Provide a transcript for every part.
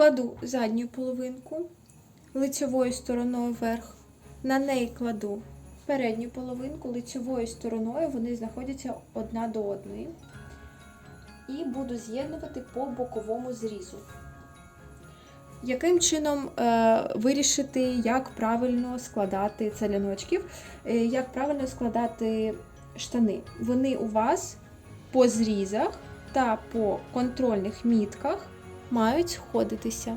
Кладу задню половинку лицьовою стороною вверх. На неї кладу передню половинку лицьовою стороною, вони знаходяться одна до одної. І буду з'єднувати по боковому зрізу. Яким чином е, вирішити, як правильно складати целяночків, е, як правильно складати штани? Вони у вас по зрізах та по контрольних мітках мають сходитися.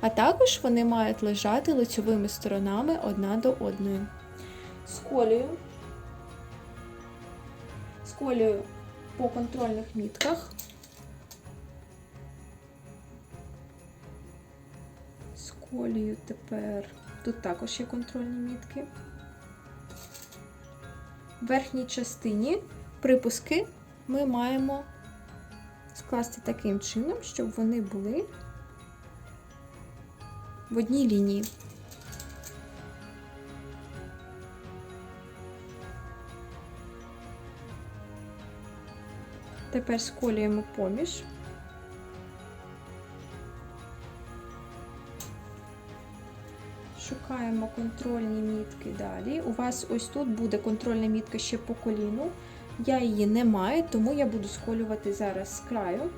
А також вони мають лежати лицьовими сторонами одна до одної. Сколюю. Сколюю по контрольних мітках. Сколюю тепер. Тут також є контрольні мітки. В верхній частині припуски ми маємо скласти таким чином, щоб вони були в одній лінії. Тепер сколюємо поміж. Шукаємо контрольні мітки далі. У вас ось тут буде контрольна мітка ще по коліну. Я її не маю, тому я буду сколювати зараз з краю.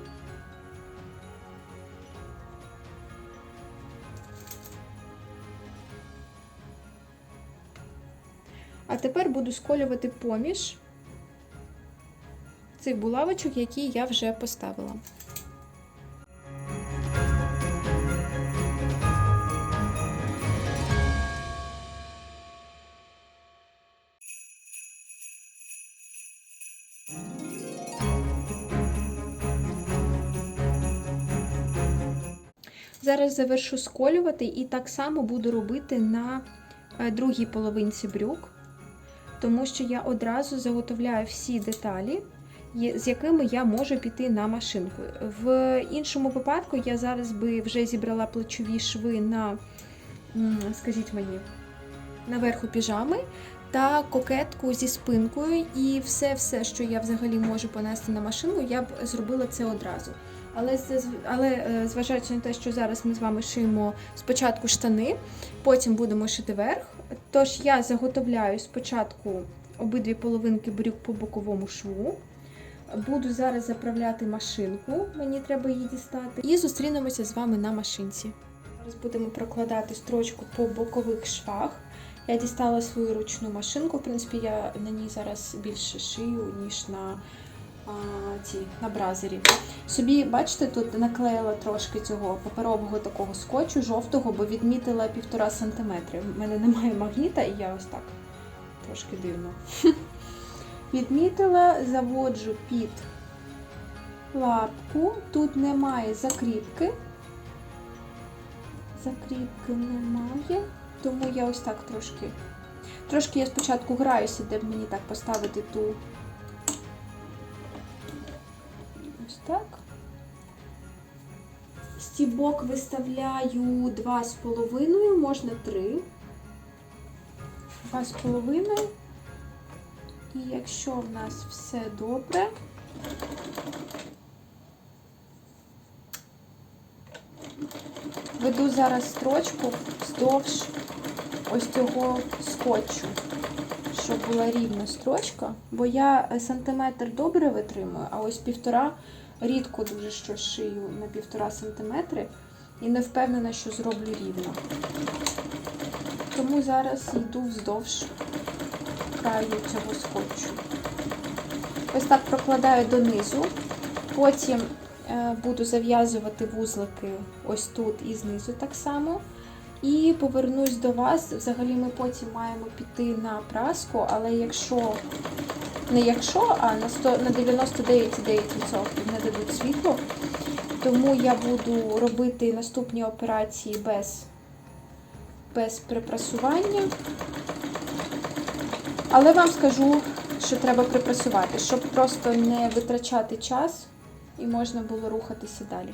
А тепер буду сколювати поміж цих булавочок, які я вже поставила. Зараз завершу сколювати і так само буду робити на е, другій половинці брюк, тому що я одразу заготовляю всі деталі, з якими я можу піти на машинку. В іншому випадку я зараз би вже зібрала плечові шви на, скажіть мені, наверху піжами та кокетку зі спинкою, і все-все, що я взагалі можу понести на машину, я б зробила це одразу. Але, але е, зважаючи на те, що зараз ми з вами шиємо спочатку штани, потім будемо шити верх. Тож я заготовляю спочатку обидві половинки брюк по боковому шву. Буду зараз заправляти машинку, мені треба її дістати. І зустрінемося з вами на машинці. Зараз будемо прокладати строчку по бокових швах. Я дістала свою ручну машинку. В принципі, я на ній зараз більше шию, ніж на ці, на бразері. Собі, бачите, тут наклеїла трошки цього паперового такого скотчу жовтого, бо відмітила півтора сантиметри. У мене немає магніта, і я ось так трошки дивно. Відмітила, заводжу під лапку. Тут немає закріпки. Закріпки немає, тому я ось так трошки. Трошки я спочатку граюся, де б мені так поставити ту. Стібок виставляю 2,5, можна 3. 2,5. І якщо в нас все добре, веду зараз строчку вздовж ось цього скотчу, щоб була рівна строчка, бо я сантиметр добре витримую, а ось півтора рідко дуже що шию на півтора сантиметри і не впевнена, що зроблю рівно. Тому зараз йду вздовж краю цього скотчу. Ось так прокладаю донизу, потім е, буду зав'язувати вузлики ось тут і знизу так само. І повернусь до вас. Взагалі ми потім маємо піти на праску, але якщо не якщо, а на 100, на 99,9% не дадуть світло, тому я буду робити наступні операції без, без припрасування. Але вам скажу, що треба припрасувати, щоб просто не витрачати час і можна було рухатися далі.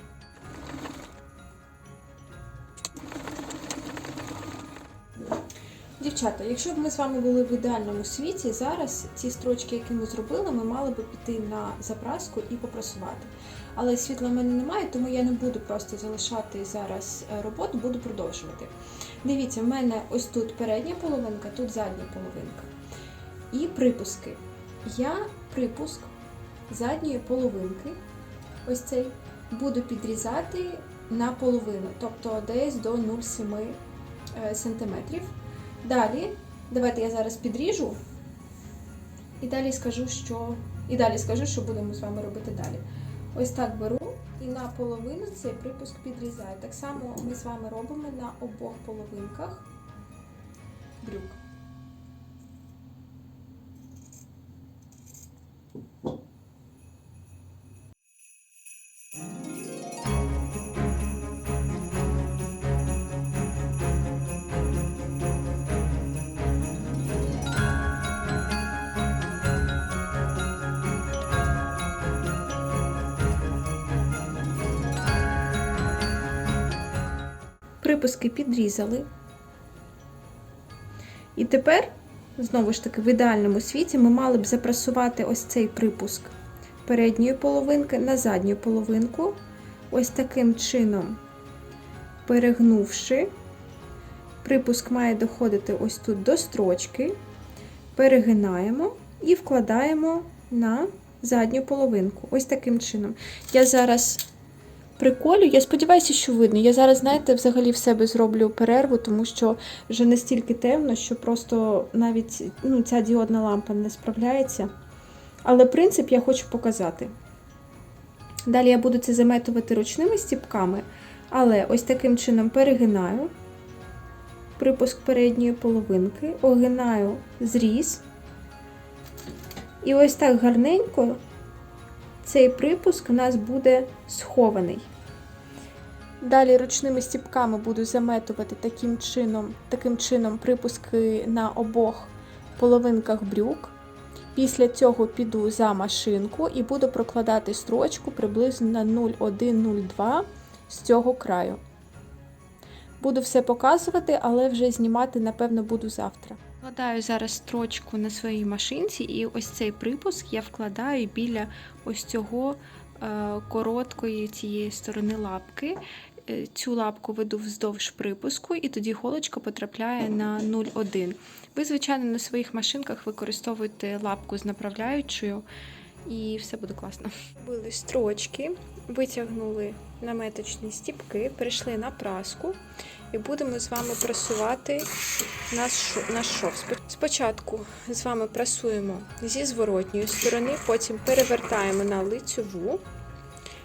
Дівчата, якщо б ми з вами були в ідеальному світі, зараз ці строчки, які ми зробили, ми мали би піти на запраску і попрасувати. Але світла в мене немає, тому я не буду просто залишати зараз е, роботу, буду продовжувати. Дивіться, в мене ось тут передня половинка, тут задня половинка. І припуски. Я припуск задньої половинки, ось цей, буду підрізати на половину, тобто десь до 0,7 е, сантиметрів. Далі, давайте я зараз підріжу і далі скажу, що і далі скажу, що будемо з вами робити далі. Ось так беру і на половину цей припуск підрізаю. Так само ми з вами робимо на обох половинках брюк. Припуски підрізали. І тепер, знову ж таки, в ідеальному світі ми мали б запрасувати ось цей припуск передньої половинки на задню половинку. Ось таким чином, перегнувши, припуск має доходити ось тут до строчки, перегинаємо і вкладаємо на задню половинку. Ось таким чином. Я зараз приколю. Я сподіваюся, що видно. Я зараз, знаєте, взагалі в себе зроблю перерву, тому що вже настільки темно, що просто навіть ну, ця діодна лампа не справляється. Але принцип я хочу показати. Далі я буду це заметувати ручними стіпками, але ось таким чином перегинаю припуск передньої половинки, огинаю зріз. І ось так гарненько цей припуск у нас буде схований. Далі ручними стіпками буду заметувати таким чином, таким чином припуски на обох половинках брюк. Після цього піду за машинку і буду прокладати строчку приблизно на 0,1-0,2 з цього краю. Буду все показувати, але вже знімати, напевно, буду завтра. Вкладаю зараз строчку на своїй машинці, і ось цей припуск я вкладаю біля ось цього е, короткої цієї сторони лапки. Е, Цю лапку веду вздовж припуску, і тоді голочка потрапляє на 0,1. Ви, звичайно, на своїх машинках використовуєте лапку з направляючою, і все буде класно. Били строчки, витягнули наметочні стіпки, перейшли на праску і будемо з вами прасувати наш, шо- шов. Спочатку з вами прасуємо зі зворотньої сторони, потім перевертаємо на лицьову.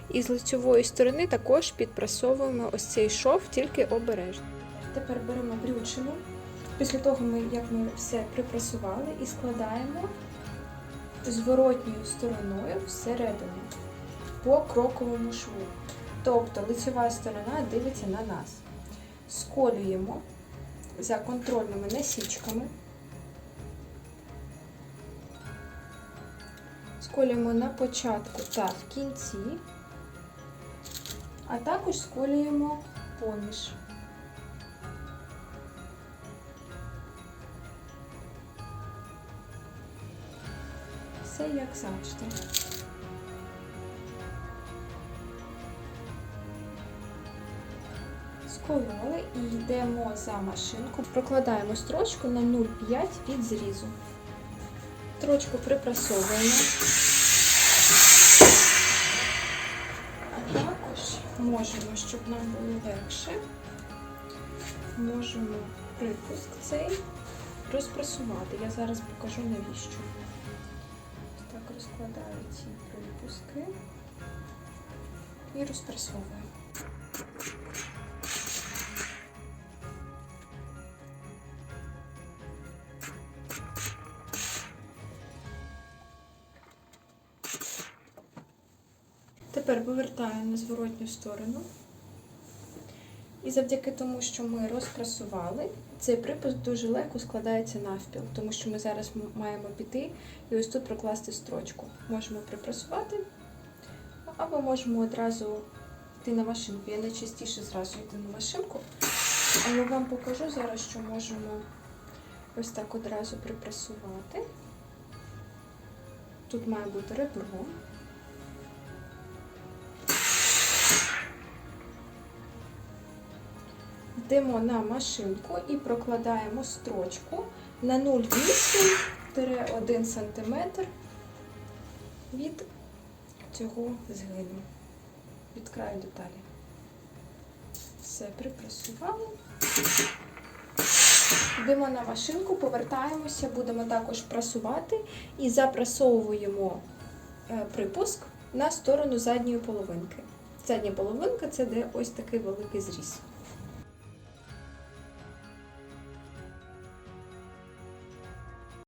І з лицьової сторони також підпрасовуємо ось цей шов, тільки обережно. Тепер беремо брючину. Після того, ми, як ми все припрасували і складаємо зворотньою стороною всередину по кроковому шву. Тобто лицьова сторона дивиться на нас. Сколюємо за контрольними насічками. Сколюємо на початку та в кінці, а також сколюємо поміж. Все як завжди. Скололи і йдемо за машинку. Прокладаємо строчку на 0,5 від зрізу. Строчку припрасовуємо. А також можемо, щоб нам було легше, можемо припуск цей розпрасувати. Я зараз покажу навіщо. Так розкладаю ці припуски і розпрасовую. Тепер повертаю на зворотню сторону. І завдяки тому, що ми розпрасували, цей припуск дуже легко складається навпіл, тому що ми зараз маємо піти і ось тут прокласти строчку. Можемо припрасувати, або можемо одразу йти на машинку. Я найчастіше зразу йду на машинку, але вам покажу зараз, що можемо ось так одразу припресувати. Тут має бути ребро. Йдемо на машинку і прокладаємо строчку на 0,8-1 см від цього згину, від краю деталі. Все припресували. Йдемо на машинку, повертаємося, будемо також прасувати і запрасовуємо е, припуск на сторону задньої половинки. Задня половинка це де ось такий великий зріз.